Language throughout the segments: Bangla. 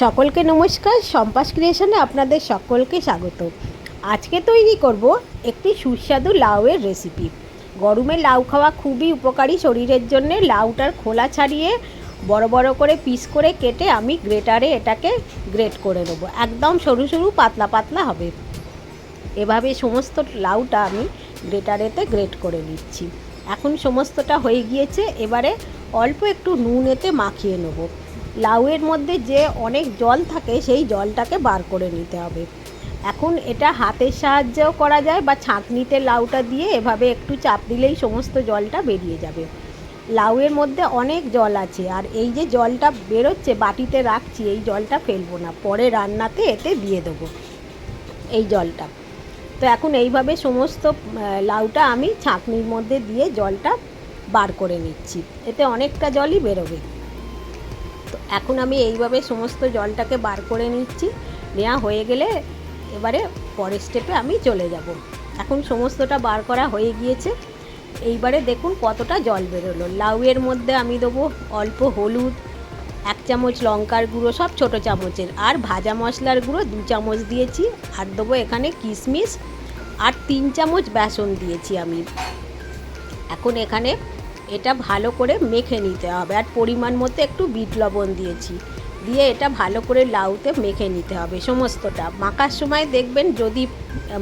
সকলকে নমস্কার, সম্পাস ক্রিয়েশনে আপনাদের সকলকে স্বাগত। আজকে তৈরি করব একটি সুস্বাদু লাউয়ের রেসিপি গরমে লাউ খাওয়া খুবই উপকারী শরীরের জন্য। লাউটার খোলা ছাড়িয়ে বড় বড় করে পিস করে কেটে আমি গ্রেটারে এটাকে গ্রেট করে নেব। একদম সরু সরু পাতলা পাতলা হবে। এভাবে সমস্ত লাউটা আমি গ্রেটারেতে গ্রেট করে নিচ্ছি। এখন সমস্তটা হয়ে গিয়েছে। এবারে অল্প একটু নুন এতে মাখিয়ে নেব। লাউয়ের মধ্যে যে অনেক জল থাকে, সেই জলটাকে বার করে নিতে হবে। এখন এটা হাতের সাহায্যেও করা যায় বা ছাঁকনিতে লাউটা দিয়ে এভাবে একটু চাপ দিলেই সমস্ত জলটা বেরিয়ে যাবে। লাউয়ের মধ্যে অনেক জল আছে আর এই যে জলটা বেরোচ্ছে বাটিতে রাখছি, এই জলটা ফেলব না। পরে রান্নাতে এতে দিয়ে দেবো এই জলটা। তো এখন এইভাবে সমস্ত লাউটা আমি ছাঁকনির মধ্যে দিয়ে জলটা বার করে নিচ্ছি। এতে অনেকটা জলই বেরোবে। এখন আমি এইভাবে সমস্ত জলটাকে বার করে নিচ্ছি। নেওয়া হয়ে গেলে এবারে পরের স্টেপে আমি চলে যাব। এখন সমস্তটা বার করা হয়ে গিয়েছে। এইবারে দেখুন কতটা জল বেরোলো। লাউয়ের মধ্যে আমি দেবো অল্প হলুদ, এক চামচ লঙ্কার গুঁড়ো, সব ছোটো চামচের। আর ভাজা মশলার গুঁড়ো দু চামচ দিয়েছি। আর দেবো এখানে কিশমিশ। আর তিন চামচ বেসন দিয়েছি আমি। এখন এখানে এটা ভালো করে মেখে নিতে হবে। আর পরিমাণ মতো একটু বিট লবণ দিয়েছি। দিয়ে এটা ভালো করে লাউতে মেখে নিতে হবে সমস্তটা। মাখার সময় দেখবেন যদি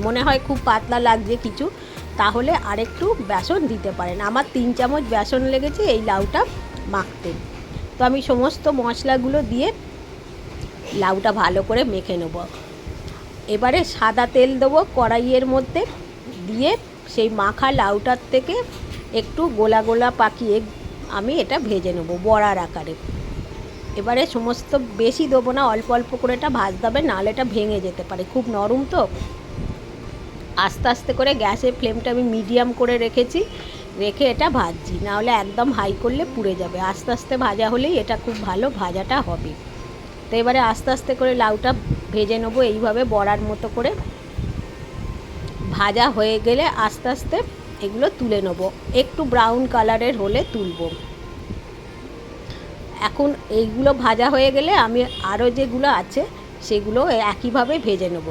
মনে হয় খুব পাতলা লাগছে কিছু, তাহলে আরেকটু বেসন দিতে পারেন। আমার তিন চামচ বেসন লেগেছে এই লাউটা মাখতে। তো আমি সমস্ত মশলাগুলো দিয়ে লাউটা ভালো করে মেখে নেব। এবারে সাদা তেল দেবো কড়াইয়ের মধ্যে। দিয়ে সেই মাখা লাউটার থেকে একটু গোলা গোলা পাকিয়ে আমি এটা ভেজে নেব বড়ার আকারে। এবারে সমস্ত বেশি দেবো না, অল্প অল্প করে এটা ভাজতে হবে, নাহলে এটা ভেঙে যেতে পারে। খুব নরম তো। আস্তে আস্তে করে গ্যাসের ফ্লেমটা আমি মিডিয়াম করে রেখেছি, রেখে এটা ভাজছি। নাহলে একদম হাই করলে পুড়ে যাবে। আস্তে আস্তে ভাজা হলেই এটা খুব ভালো ভাজাটা হবে। তো এবারে আস্তে আস্তে করে লাউটা ভেজে নেব এইভাবে বড়ার মতো করে। ভাজা হয়ে গেলে আস্তে আস্তে এগুলো তুলে নেব। একটু ব্রাউন কালারের হলে তুলবো। এখন এইগুলো ভাজা হয়ে গেলে আমি আরও যেগুলো আছে, সেগুলো একইভাবে ভেজে নেব।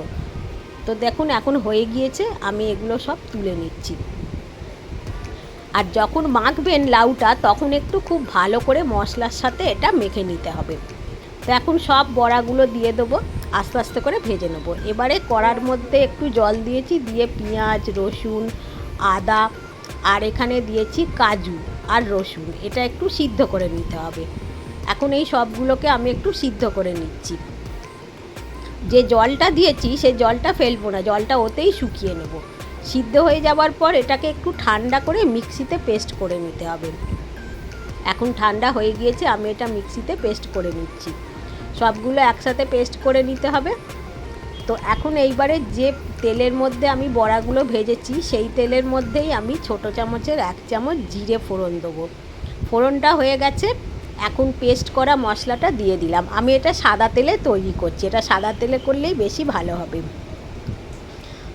তো দেখুন, এখন হয়ে গিয়েছে, আমি এগুলো সব তুলে নিচ্ছি। আর যখন মাখবেন লাউটা, তখন একটু খুব ভালো করে মশলার সাথে এটা মেখে নিতে হবে। তো এখন সব বড়াগুলো দিয়ে দেবো, আস্তে আস্তে করে ভেজে নেব। এবারে কড়ার মধ্যে একটু জল দিয়েছি, দিয়ে পেঁয়াজ, রসুন আদা, আর এখানে দিয়েছি কাজু আর রসুন। এটা একটু সিদ্ধ করে নিতে হবে। এখন এই সবগুলোকে আমি একটু সিদ্ধ করে নিচ্ছি। যে জলটা দিয়েছি, সে জলটা ফেলব না, জলটা ওতেই শুকিয়ে নেব। সিদ্ধ হয়ে যাওয়ার পর এটাকে একটু ঠান্ডা করে মিক্সিতে পেস্ট করে নিতে হবে। এখন ঠান্ডা হয়ে গিয়েছে, আমি এটা মিক্সিতে পেস্ট করে নিচ্ছি। সবগুলো একসাথে পেস্ট করে নিতে হবে। তো এখন এইবারে যে তেলের মধ্যে আমি বড়াগুলো ভেজেছি, সেই তেলের মধ্যেই আমি ছোট চামচের এক চামচ জিরে ফোড়ন দেবো। ফোড়নটা হয়ে গেছে, এখন পেস্ট করা মশলাটা দিয়ে দিলাম। আমি এটা সাদা তেলে তৈরি করছি, এটা সাদা তেলে করলেই বেশি ভালো হবে।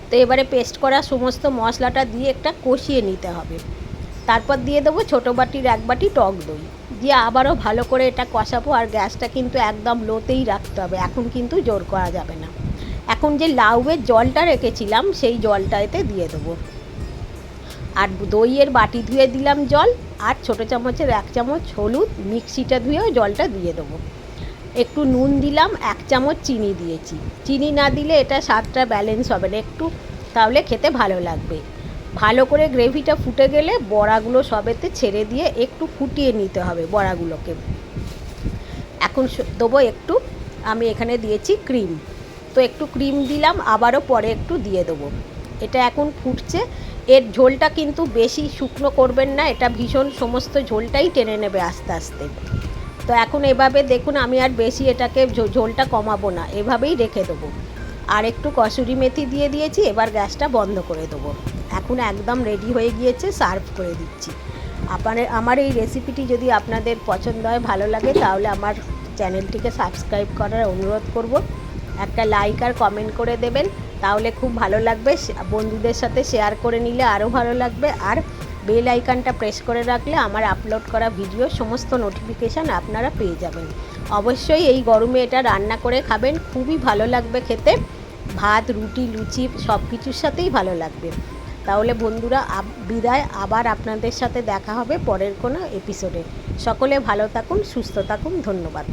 তো এবারে পেস্ট করা সমস্ত মশলাটা দিয়ে একটা কষিয়ে নিতে হবে। তারপর দিয়ে দেবো ছোটো বাটির এক বাটি টক দই। দিয়ে আবারও ভালো করে এটা কষাবো, আর গ্যাসটা কিন্তু একদম লোতেই রাখতে হবে, এখন কিন্তু জোর করা যাবে না। এখন যে লাউয়ের জলটা রেখেছিলাম, সেই জলটা এতে দিয়ে দেবো। আর দইয়ের বাটি ধুয়ে দিলাম জল, আর ছোটো চামচের এক চামচ হলুদ মিক্সিটা ধুয়েও জলটা দিয়ে দেবো। একটু নুন দিলাম, এক চামচ চিনি দিয়েছি। চিনি না দিলে এটা স্বাদটা ব্যালেন্স হবে না। একটু তাহলে খেতে ভালো লাগবে। ভালো করে গ্রেভিটা ফুটে গেলে বড়াগুলো সবেতে ছেড়ে দিয়ে একটু ফুটিয়ে নিতে হবে বড়াগুলোকে। এখন দেবো একটু, আমি এখানে দিয়েছি ক্রিম। তো একটু ক্রিম দিলাম, আবারও পরে একটু দিয়ে দেবো। এটা এখন ফুটছে। এর ঝোলটা কিন্তু বেশি শুকনো করবেন না, এটা ভীষণ সমস্ত ঝোলটাই টেনে নেবে আস্তে আস্তে। তো এখন এভাবে দেখুন, আমি আর বেশি এটাকে ঝোলটা কমাবো না, এভাবেই রেখে দেবো। আর একটু কসুরি মেথি দিয়ে দিয়েছি, এবার গ্যাসটা বন্ধ করে দেবো। এখন একদম রেডি হয়ে গিয়েছে, সার্ভ করে দিচ্ছি। আপনার, আমার এই রেসিপিটি যদি আপনাদের পছন্দ হয়, ভালো লাগে, তাহলে আমার চ্যানেলটিকে সাবস্ক্রাইব করার অনুরোধ করব। একটা লাইক আর কমেন্ট করে দেবেন, তাহলে খুব ভালো লাগবে। বন্ধুদের সাথে শেয়ার করে নিলে আরও ভালো লাগবে। আর বেল আইকনটা প্রেস করে রাখলে আমার আপলোড করা ভিডিও সমস্ত নোটিফিকেশান আপনারা পেয়ে যাবেন। অবশ্যই এই গরমে এটা রান্না করে খাবেন, খুবই ভালো লাগবে খেতে। ভাত, রুটি, লুচি সব কিছুর সাথেই ভালো লাগবে। তাহলে বন্ধুরা বিদায়। আবার আপনাদের সাথে দেখা হবে পরের কোনো এপিসোডে সকলে ভালো থাকুন, সুস্থ থাকুন, ধন্যবাদ।